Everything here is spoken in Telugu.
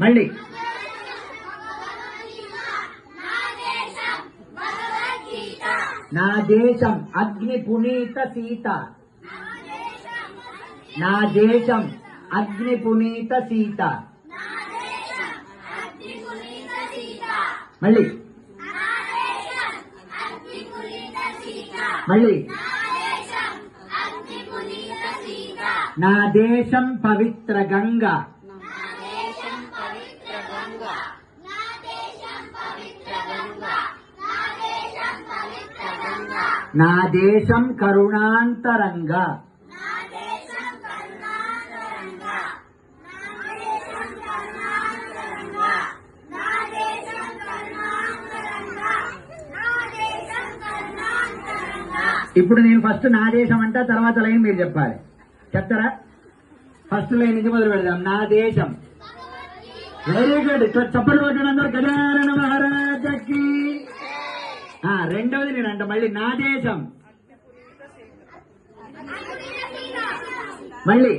మళ్ళీ. నా దేశం అగ్ని పునీత సీత. నా దేశం అగ్ని పునీత సీత. మళ్ళీ. మళ్ళీ. నా దేశం పవిత్ర గంగా. నా దేశం కరుణాంతరంగ. ఇప్పుడు నేను ఫస్ట్ నా దేశం అంటా తర్వాత లైన్ మీరు చెప్పాలి. చెప్తారా? ఫస్ట్ లైన్ నుంచి మొదలు పెడదాం. నా దేశం. వెరీ గుడ్ ఇట్లా చప్పట్లు గజానన మహారాజకి ఆ, రెండవది నేను అంట మళ్ళీ నా దేశం. మళ్ళీ